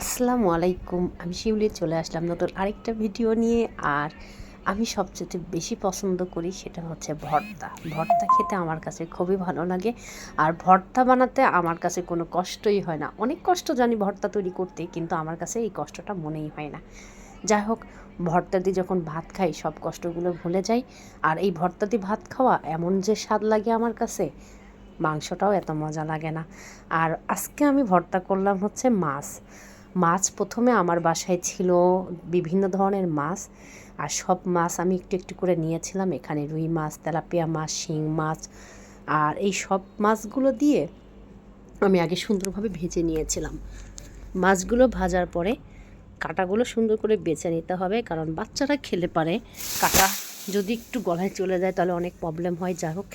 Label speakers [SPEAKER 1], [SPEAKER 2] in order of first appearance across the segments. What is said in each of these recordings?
[SPEAKER 1] আসসালামু আলাইকুম। আমি শিউলি চলে আসলাম নতুন আরেকটা ভিডিও নিয়ে। আর আমি সবচেয়ে বেশি পছন্দ করি সেটা হচ্ছে ভর্তা। ভর্তা খেতে আমার কাছে খুবই ভালো লাগে। আর ভর্তা বানাতে আমার কাছে কোনো কষ্টই হয় না। অনেক কষ্ট জানি ভর্তা তৈরি করতে, কিন্তু আমার কাছে এই কষ্টটা মনেই হয় না। যাই হোক, ভর্তা দিয়ে যখন ভাত খাই, সব কষ্টগুলো ভুলে যাই। আর এই ভর্তা দিয়ে ভাত খাওয়া এমন যে স্বাদ লাগে আমার কাছে, মাংসটাও এত মজা লাগে না। আর আজকে আমি ভর্তা করলাম হচ্ছে মাছ। মাছ প্রথমে আমার বাসায় ছিল বিভিন্ন ধরনের মাছ, আর সব মাছ আমি একটু একটু করে নিয়েছিলাম। এখানে রুই মাছ, তেলাপিয়া মাছ, শিং মাছ, আর এই সব মাছগুলো দিয়ে আমি আগে সুন্দরভাবে ভেজে নিয়েছিলাম। মাছগুলো ভাজার পরে কাটাগুলো সুন্দর করে বেছে নিতে হবে, কারণ বাচ্চারা খেলে পারে। কাটা যদি একটু গলায় চলে যায় তাহলে অনেক প্রবলেম হয়। যাই হোক,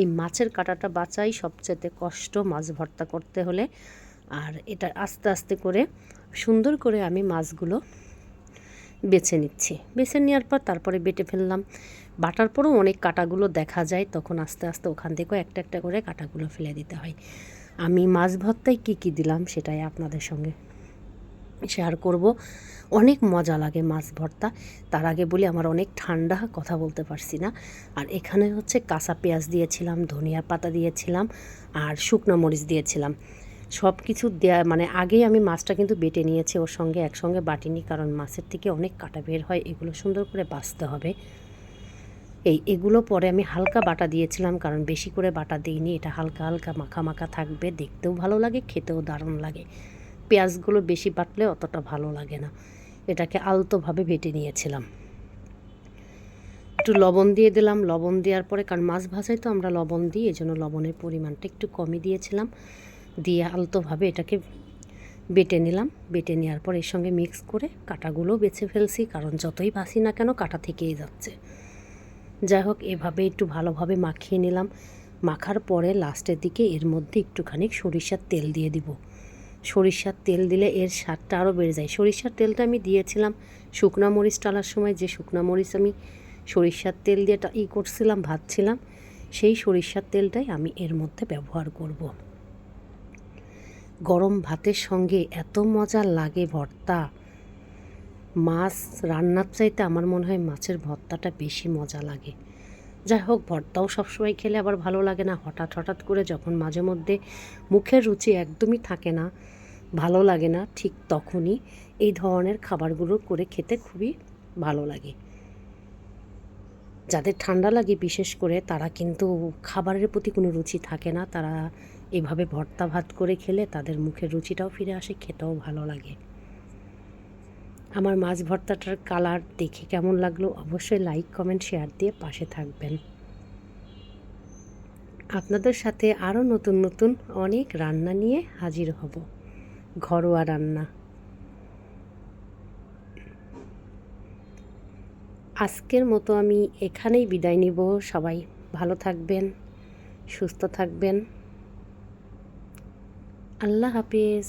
[SPEAKER 1] এই মাছের কাটাটা বাঁচাই সবচেয়ে কষ্ট মাছ ভর্তা করতে হলে। আর এটা আস্তে আস্তে করে সুন্দর করে আমি মাছগুলো বেছে নিচ্ছি। বেছে নেওয়ার পর তারপরে বেটে ফেললাম। বাটার পরেও অনেক কাটাগুলো দেখা যায়, তখন আস্তে আস্তে ওখান থেকেও একটা একটা করে কাটাগুলো ফেলে দিতে হয়। আমি মাছ ভর্তায় কী কী দিলাম সেটাই আপনাদের সঙ্গে শেয়ার করব। অনেক মজা লাগে মাছ ভর্তা। তার আগে বলি, আমার অনেক ঠান্ডা কথা বলতে পারছি না। আর এখানে হচ্ছে কাঁচা পেঁয়াজ দিয়েছিলাম, ধনিয়া পাতা দিয়েছিলাম আর শুকনো মরিচ দিয়েছিলাম। সব কিছু দেয়া মানে আগেই আমি মাছটা কিন্তু বেটে নিয়েছি ওর সঙ্গে একসঙ্গে বাটিনি, কারণ মাছের থেকে অনেক কাটা বের হয়, এগুলো সুন্দর করে বাছতে হবে। এই এগুলো পরে আমি হালকা বাটা দিয়েছিলাম, কারণ বেশি করে বাটা দিইনি, এটা হালকা হালকা মাখা মাখা থাকবে, দেখতেও ভালো লাগে, খেতেও দারুণ লাগে। পেঁয়াজগুলো বেশি বাটলে অতটা ভালো লাগে না, এটাকে আলতোভাবে বেটে নিয়েছিলাম। একটু লবণ দিয়ে দিলাম, লবণ দেওয়ার পরে, কারণ মাছ ভাজাই তো আমরা লবণ দিই এই জন্য লবণের পরিমাণটা একটু কমই দিয়েছিলাম। দিয়ে আলতোভাবে এটাকে বেটে নিলাম। বেটে নেওয়ার পর এর সঙ্গে মিক্স করে কাটাগুলো বেছে ফেলছি, কারণ যতই বাসি না কেন কাটা থেকেই যাচ্ছে। যাই হোক, এভাবে একটু ভালোভাবে মাখিয়ে নিলাম। মাখার পরে লাস্টের দিকে এর মধ্যে একটুখানি সরিষার তেল দিয়ে দিব। সরিষার তেল দিলে এর স্বাদটা আরও বেড়ে যায়। সরিষার তেলটা আমি দিয়েছিলাম শুকনা মরিচ টালার সময়। যে শুকনা মরিচ আমি সরিষার তেল দিয়ে ই করছিলাম, ভাজছিলাম, সেই সরিষার তেলটাই আমি এর মধ্যে ব্যবহার করব। গরম ভাতের সঙ্গে এত মজা লাগে ভর্তা। মাছ রান্নার চাইতে আমার মনে হয় মাছের ভর্তাটা বেশি মজা লাগে। যাই হোক, ভর্তাও সবসময় খেলে আবার ভালো লাগে না। হঠাৎ হঠাৎ করে যখন মাঝে মধ্যে মুখের রুচি একদমই থাকে না, ভালো লাগে না, ঠিক তখনই এই ধরনের খাবারগুলো করে খেতে খুবই ভালো লাগে। যাদের ঠান্ডা লাগে বিশেষ করে, তারা কিন্তু খাবারের প্রতি কোনো রুচি থাকে না। তারা এভাবে ভর্তা ভাত করে খেলে তাদের মুখের রুচিটাও ফিরে আসে, খেতেও ভালো লাগে। আমার মাছ ভর্তাটার কালার দেখে কেমন লাগল অবশ্যই লাইক কমেন্ট শেয়ার দিয়ে পাশে থাকবেন। আপনাদের সাথে আরও নতুন নতুন অনেক রান্না নিয়ে হাজির হব। ঘরোয়া রান্না। আজকের মতো আমি এখানেই বিদায় নিব। সবাই ভালো থাকবেন, সুস্থ থাকবেন। আল্লাহ হাফিজ।